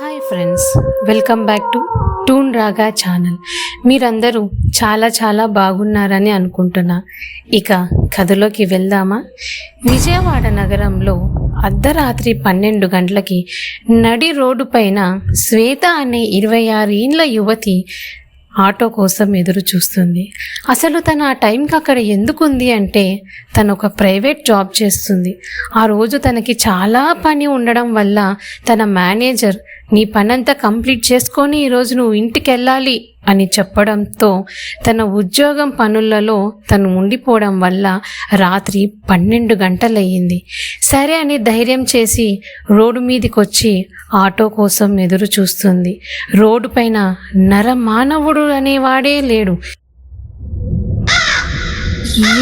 Hi friends welcome back to Toon Raga channel మీరందరూ చాలా చాలా బాగున్నారని అనుకుంటున్నా. ఇక కథలోకి వెళ్దామా? విజయవాడ నగరంలో అర్ధరాత్రి పన్నెండు గంటలకి నడి రోడ్డు పైన శ్వేత అనే ఇరవై ఆరు ఏండ్ల యువతి ఆటో కోసం ఎదురు చూస్తుంది. అసలు తను ఆ టైంకి అక్కడ ఎందుకుంది అంటే తను ఒక ప్రైవేట్ జాబ్ చేస్తుంది. ఆ రోజు తనకి చాలా పని ఉండడం వల్ల తన మేనేజర్ నీ పనంతా కంప్లీట్ చేసుకొని ఈరోజు నువ్వు ఇంటికి వెళ్ళాలి అని చెప్పడంతో తన ఉద్యోగం పనులలో తను ఉండిపోవడం వల్ల రాత్రి పన్నెండు గంటలయ్యింది. సరే అని ధైర్యం చేసి రోడ్డు మీదకి వచ్చి ఆటో కోసం ఎదురు చూస్తుంది రోడ్డు పైన నరమానవుడు అనేవాడే లేడు.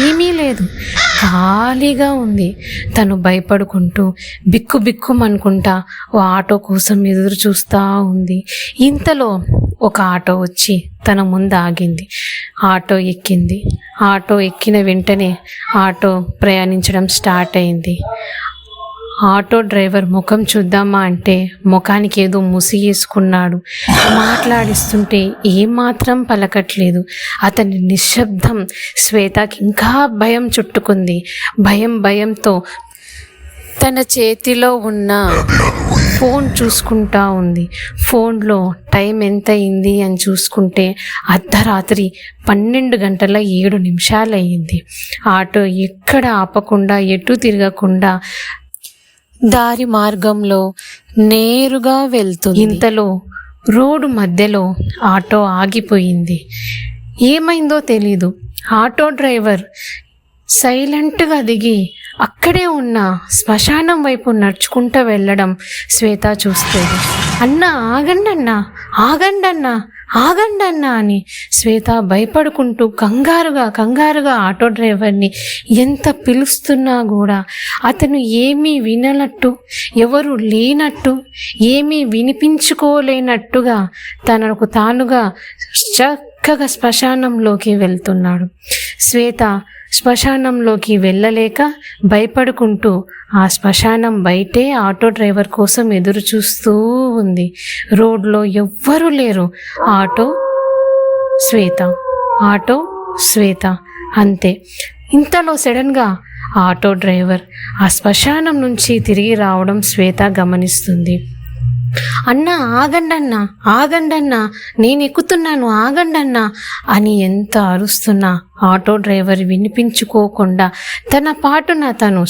ఏమీ లేదు. ఖాళీగా ఉంది. తను భయపడుకుంటూ బిక్కు బిక్కుమనుకుంటా ఓ ఆటో కోసం ఎదురు చూస్తూ ఉంది. ఇంతలో ఒక ఆటో వచ్చి తన ముందు ఆగింది. ఆటో ఎక్కింది. ఆటో ఎక్కిన వెంటనే ఆటో ప్రయాణించడం స్టార్ట్ అయింది. ఆటో డ్రైవర్ ముఖం చూద్దామా? అంటే ముఖానికి ఏదో ముసిగేసుకున్నాడు మాట్లాడిస్తుంటే ఏమాత్రం పలకట్లేదు. అతని నిశ్శబ్దం శ్వేతకి ఇంకా భయం చుట్టుకుంది. భయం భయంతో తన చేతిలో ఉన్న ఫోన్ చూసుకుంటా ఉంది. ఫోన్లో టైం ఎంత అయింది అని చూసుకుంటే అర్ధరాత్రి పన్నెండు గంటల ఏడు నిమిషాలు అయ్యింది ఆటో ఎక్కడ ఆపకుండా ఎటు తిరగకుండా దారి మార్గంలో నేరుగా వెళ్తుంది. ఇంతలో రోడ్డు మధ్యలో ఆటో ఆగిపోయింది. ఏమైందో తెలీదు. ఆటో డ్రైవర్ సైలెంట్గా దిగి అక్కడే ఉన్న శ్మశానం వైపు నడుచుకుంటూ వెళ్ళడం శ్వేత చూస్తుంది. అన్న ఆగండి అన్న ఆగండి అన్న ఆగండి అన్న అని శ్వేత భయపడుకుంటూ కంగారుగా కంగారుగా ఆటో డ్రైవర్ని ఎంత పిలుస్తున్నా కూడా అతను ఏమీ విననట్టు ఎవరు లేనట్టు ఏమీ వినిపించుకోలేనట్టుగా తనకు తానుగా చక్కగా శ్మశానంలోకి వెళ్తున్నాడు. శ్వేత శ్మశానంలోకి వెళ్ళలేక భయపడుకుంటూ ఆ శ్మశానం బయటే ఆటో డ్రైవర్ కోసం ఎదురు చూస్తూ ఉంది. రోడ్లో ఎవ్వరూ లేరు. ఆటో శ్వేత. ఆటో శ్వేత. అంతే. ఇంతలో సడన్గా ఆటో డ్రైవర్ ఆ శ్మశానం నుంచి తిరిగి రావడం శ్వేత గమనిస్తుంది. అన్నా ఆగండన్నా ఆగండన్నా నేను ఎక్కుతున్నాను ఆగండన్నా అని ఎంత అరుస్తున్నా ఆటో డ్రైవర్ వినిపించుకోకుండా తన పాటున తను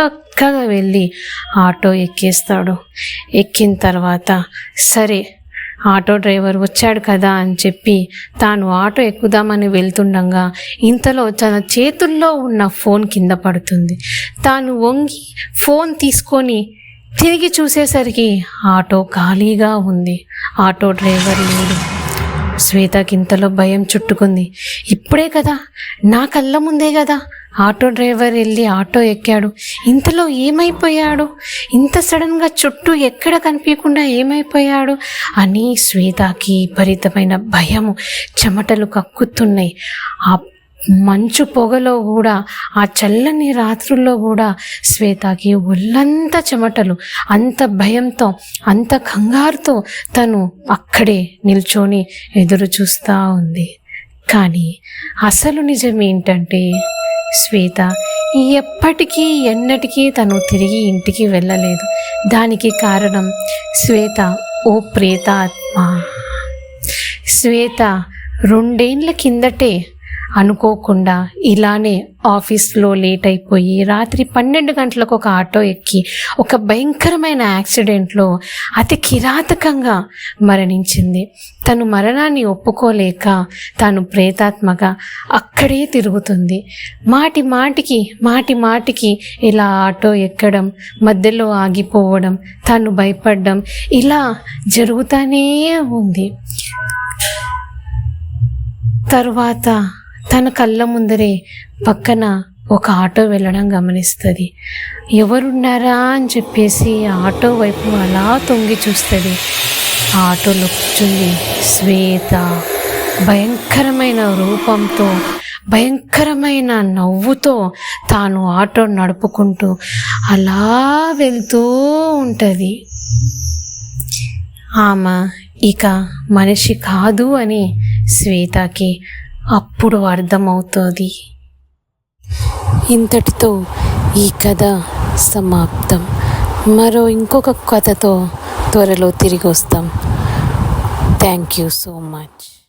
చక్కగా వెళ్ళి ఆటో ఎక్కేస్తాడు. ఎక్కిన తర్వాత సరే ఆటో డ్రైవర్ వచ్చాడు కదా అని చెప్పి తాను ఆటో ఎక్కుదామని వెళ్తుండగా ఇంతలో తన చేతుల్లో ఉన్న ఫోన్ కింద పడుతుంది. తాను వంగి ఫోన్ తీసుకొని తిరిగి చూసేసరికి ఆటో ఖాళీగా ఉంది. ఆటో డ్రైవర్ లేడు. శ్వేతకి ఇంతలో భయం చుట్టుకుంది. ఇప్పుడే కదా? నా కళ్ళ ముందే కదా? ఆటో డ్రైవర్ వెళ్ళి ఆటో ఎక్కాడు. ఇంతలో ఏమైపోయాడు? ఇంత సడన్గా చుట్టూ ఎక్కడ కనిపించకుండా ఏమైపోయాడు? అని శ్వేతకి విపరీతమైన భయము చెమటలు కక్కుతున్నాయి. ఆ మంచు పొగలో కూడా ఆ చల్లని రాత్రుల్లో కూడా శ్వేతకి ఒళ్ళంతా చెమటలు అంత భయంతో అంత కంగారుతో తను అక్కడే నిల్చొని ఎదురు చూస్తూ ఉంది. కానీ అసలు నిజం ఏంటంటే శ్వేత ఎప్పటికీ ఎన్నటికీ తను తిరిగి ఇంటికి వెళ్ళలేదు. దానికి కారణం శ్వేత ఓ ప్రేతాత్మ. శ్వేత రెండేండ్ల కిందటే అనుకోకుండా ఇలానే ఆఫీస్లో లేట్ అయిపోయి రాత్రి పన్నెండు గంటలకు ఒక ఆటో ఎక్కి ఒక భయంకరమైన యాక్సిడెంట్లో అతి కిరాతకంగా మరణించింది. తను మరణాన్ని ఒప్పుకోలేక తాను ప్రేతాత్మగా అక్కడే తిరుగుతుంది. మాటి మాటికి మాటి మాటికి ఇలా ఆటో ఎక్కడం మధ్యలో ఆగిపోవడం తను భయపడడం ఇలా జరుగుతూనే ఉంది. తరువాత తన కళ్ళ ముందరే పక్కన ఒక ఆటో వెళ్ళడం గమనిస్తుంది. ఎవరున్నారా అని చెప్పేసి ఆటో వైపు అలా తొంగి చూస్తుంది. ఆ ఆటోలో కూర్చుంది శ్వేత. భయంకరమైన రూపంతో భయంకరమైన నవ్వుతో తాను ఆటో నడుపుకుంటూ అలా వెళ్తూ ఉంటుంది. ఆమె ఇక మనిషి కాదు అని శ్వేతకి అప్పుడు అర్థమవుతుంది. ఇంతటితో ఈ కథ సమాప్తం. మరో ఇంకొక కథతో త్వరలో తిరిగి వస్తాం. Thank you so much